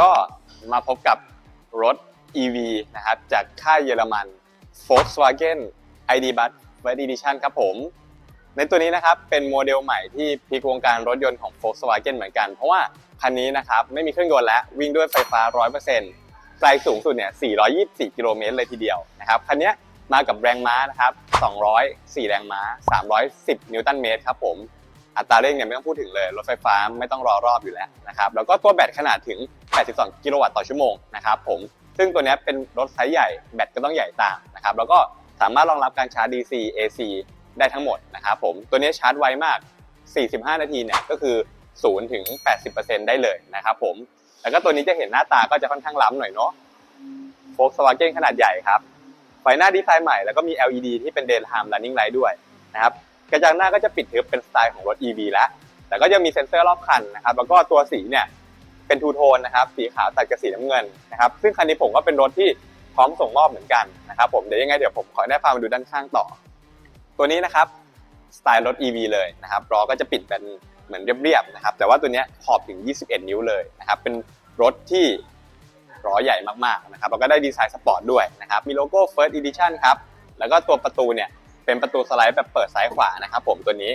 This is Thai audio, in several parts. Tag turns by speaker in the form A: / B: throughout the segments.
A: ก็มาพบกับรถ EV นะครับ จากค่ายเยอรมัน Volkswagen ID Bus First Edition ครับผม ในตัวนี้นะครับ เป็นโมเดลใหม่ที่พลิกวงการรถยนต์ของ Volkswagen เหมือนกัน เพราะว่าคันนี้นะครับ ไม่มีเครื่องยนต์แล้ว วิ่งด้วยไฟฟ้า 100%ไกลสูงสุดเนี่ย 424 กิโลเมตรเลยทีเดียวนะครับ คันนี้มากับแรงม้านะครับ 204 แรงม้า 310 นิวตันเมตรครับผม อัตราเร่งเนี่ยไม่ต้องพูดถึงเลย รถไฟฟ้าไม่ต้องรอรอบอยู่แล้วนะครับแล้วก็ตัวแบตขนาดถึง 82 กิโลวัตต์ต่อชั่วโมงนะครับผมซึ่งตัวนี้เป็นรถไซส์ใหญ่แบตก็ต้องใหญ่ตามนะครับแล้วก็สามารถรองรับการชาร์จ DC AC ได้ทั้งหมดนะครับผมตัวนี้ชาร์จไวมาก 45 นาทีเนี่ยก็คือ 0 ถึง 80%ได้เลยนะครับผมแล้วก็ตัวนี้จะเห็นหน้าตาก็จะค่อนข้างล้ำหน่อยเนาะ Volkswagen ขนาดใหญ่ครับไฟหน้าดีไซน์ใหม่แล้วก็มี LED ที่เป็น daytime running light ด้วยนะครับ กระจังหน้าก็จะปิดทึบเป็นสไตล์ของรถ EV แล้วแต่ก็ยังมีเซ็นเซอร์รอบคันนะครับแล้วก็ตัวสีเนี่ยเป็นทูโทนนะครับสีขาวตัดกับสีน้ำเงินนะครับซึ่งคันนี้ผมก็เป็นรถที่พร้อมส่งมอบเหมือนกันนะครับผมเดี๋ยวยังไงเดี๋ยวผมขอได้พามาดูด้านข้างต่อ ตัวนี้นะครับสไตล์รถ EV เลยนะครับล้อก็จะปิดเป็นเหมือนเรียบๆนะครับแต่ว่าตัวนี้ขอบถึง 21 นิ้วเลยนะครับเป็นรถที่ล้อใหญ่มากๆนะครับแล้วก็ได้ดีไซน์สปอร์ตด้วยนะครับมีโลโก้ First Edition ครับแล้วก็ตัวประตูเนี่ย เป็นประตูสไลด์แบบเปิดซ้ายขวานะครับผมตัวนี้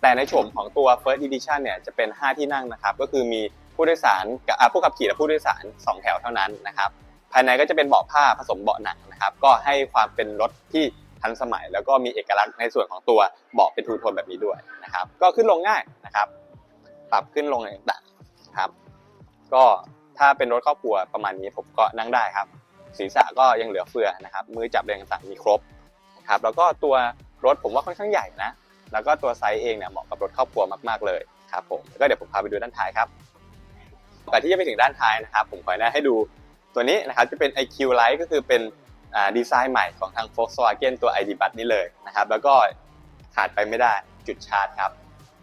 A: แต่ในโฉมของตัว First Edition เนี่ยจะเป็น 5 ที่นั่งนะครับ ก็คือมีผู้โดยสารกับผู้ขับขี่และผู้โดยสาร 2 แถวเท่านั้นนะครับ ภายในก็จะเป็นเบาะผ้าผสมเบาะหนังนะครับ ก็ให้ความเป็นรถที่ทันสมัย แล้วก็มีเอกลักษณ์ในส่วนของตัวเบาะเป็นทูโทนแบบนี้ด้วยนะครับ ก็ขึ้นลงง่ายนะครับ ปรับขึ้นลงไรต่างๆนะครับ ก็ถ้าเป็นรถครอบครัวประมาณนี้ผมก็นั่งได้ครับ ศีรษะก็ยังเหลือเฟือนะครับ มือจับแรงต่างมีครบ ครับแล้วก็ตัวรถผมว่าค่อนข้างใหญ่นะ แล้วก็ตัวไซส์เองเนี่ยเหมาะกับรถครอบครัวมากๆเลยครับผมแล้วก็เดี๋ยวผมพาไปดูด้านท้ายครับก่อนที่จะไปถึงด้านท้ายนะครับ ผมขอแนะให้ดูตัวนี้นะครับจะเป็น IQ Light ก็คือเป็นดีไซน์ใหม่ของทาง Volkswagen ตัว ID Bus นี้เลยนะครับแล้วก็ขาดไปไม่ได้จุดชาร์จครับ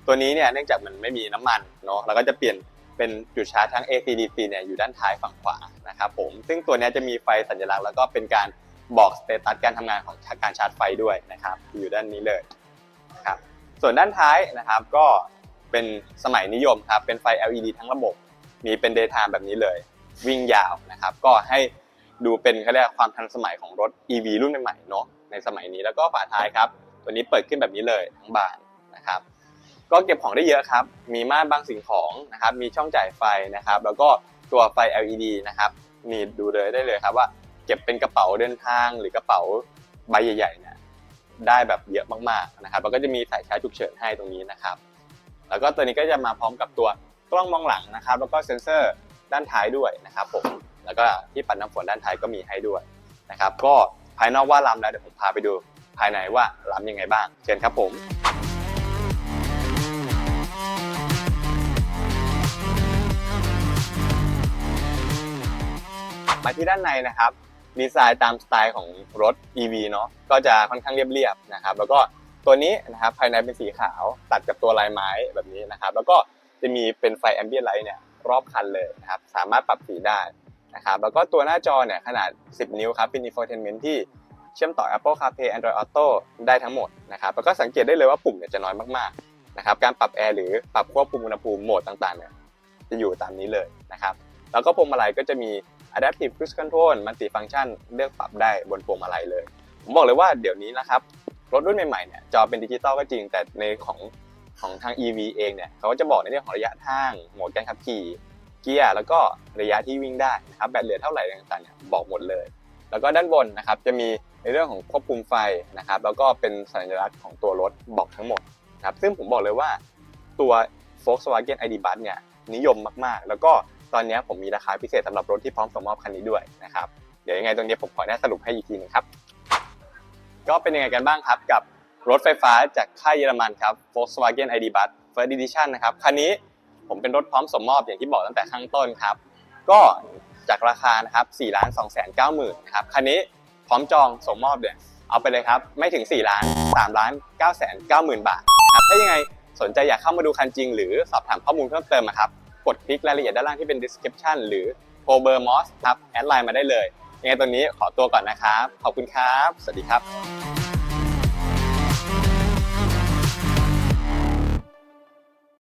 A: ตัวนี้เนี่ยเนื่องจากมันไม่มีน้ำมันเนาะเราก็จะเปลี่ยนเป็นจุดชาร์จทั้ง AC DC เนี่ยอยู่ด้านท้ายฝั่งขวานะครับผมซึ่งตัวนี้จะมีไฟสัญลักษณ์แล้วก็เป็นการ บอกสเตตัสการทำงานของการชาร์จไฟด้วยนะครับ อยู่ด้านนี้เลยนะครับส่วนด้านท้ายนะครับก็เป็นสมัยนิยมครับเป็นไฟ LED ทั้งระบบ มีเป็น daytime แบบนี้เลย วิ่งยาวนะครับ ก็ให้ดูเป็นเขาเรียกความทันสมัยของรถ EV รุ่นใหม่ๆเนาะในสมัยนี้แล้วก็ฝาท้ายครับ ตัวนี้เปิดขึ้นแบบนี้เลยทั้งบานนะครับ ก็เก็บของได้เยอะครับ มีม่านบังสิ่งของนะครับ มีช่องจ่ายไฟนะครับ แล้วก็ตัวไฟ LED นะครับ นี่ดูเลยได้เลยครับว่า เก็บเป็นกระเป๋าเดินทางหรือกระเป๋าใบใหญ่ๆเนี่ยได้แบบเยอะมากๆนะครับแล้วก็จะมีสายชาร์จฉุกเฉินให้ตรงนี้นะครับ แล้วก็ตัวนี้ก็จะมาพร้อมกับตัวกล้องมองหลังนะครับ แล้วก็เซ็นเซอร์ด้านท้ายด้วยนะครับผมแล้วก็ที่ปัดน้ำฝนด้านท้ายก็มีให้ด้วยนะครับ ก็ภายนอกว่าล้ำแล้วเดี๋ยวผมพาไปดูภายในว่าล้ำยังไงบ้าง เชิญครับผมมาที่ด้านในนะครับ ดีไซน์ตามสไตล์ของรถ EV เนาะก็จะค่อนข้างเรียบๆนะครับแล้วก็ตัวนี้นะครับภายในเป็นสีขาวตัดกับตัวลายไม้แบบนี้นะครับแล้วก็จะมีเป็นไฟแอมเบียนไลท์เนี่ยรอบคันเลยนะครับสามารถปรับสีได้นะครับแล้วก็ตัวหน้าจอเนี่ยขนาด 10 นิ้วครับเป็น infotainment ที่เชื่อมต่อ Apple CarPlay Android Auto ได้ทั้งหมดนะครับแล้วก็สังเกตได้เลยว่าปุ่มเนี่ยจะน้อยมากๆนะครับการปรับแอร์หรือปรับควบคุมอุณหภูมิโหมดต่างๆเนี่ยจะอยู่ตามนี้เลยนะครับแล้วก็พวงมาลัยก็จะมี Adaptive Cruise Control มันติฟังก์ชันเลือกปรับได้บนพวงมาลัยเลย ผมบอกเลยว่าเดี๋ยวนี้นะครับ รถรุ่นใหม่ๆเนี่ยจอเป็นดิจิตอลก็จริงแต่ในของของทาง EV เองเนี่ยเขาก็จะบอกในเรื่องของระยะทางโหมดการขับขี่เกียร์แล้วก็ระยะที่วิ่งได้นะครับแบตเหลือเท่าไหร่ต่างๆเนี่ยบอกหมดเลย แล้วก็ด้านบนนะครับจะมีในเรื่องของควบคุมไฟนะครับแล้วก็เป็นสัญลักษณ์ของตัวรถบอกทั้งหมดนะครับซึ่งผมบอกเลยว่าตัว Volkswagen ID Bus เนี่ยนิยมมากๆ แล้วก็ ตอนนี้ผมมีราคาพิเศษสำหรับรถที่พร้อมส่งมอบคันนี้ด้วยนะครับ เดี๋ยวยังไงตรงนี้ผมขอแนะสรุปให้อีกทีหนึงครับ ก็เป็นยังไงกันบ้างครับกับรถไฟฟ้าจากค่ายเยอรมันครับ Volkswagen ID Bus First Edition นะครับ คันนี้ผมเป็นรถพร้อมสมมอบอย่างที่บอกตั้งแต่ข้างต้นครับ ก็จากราคานะครับ4ล้าน2แสน9หมื่นนะครับคันนี้พร้อมจองส่งมอบเนี่ยเอาไปเลยครับ ไม่ถึง 4 ล้าน3ล้าน9แสน9หมื่นบาทครับถ้ายังไงสนใจอยากเข้ามาดูคันจริง หรือสอบถามข้อมูลเพิ่มเติมนะครับ กดคลิกรายละเอียดด้านล่างที่เป็น description หรือโทรเบอร์มอสครับ แอดไลน์มาได้เลยยังไงตอนนี้ขอตัวก่อนนะครับ ขอบคุณครับ สวัสดีครับ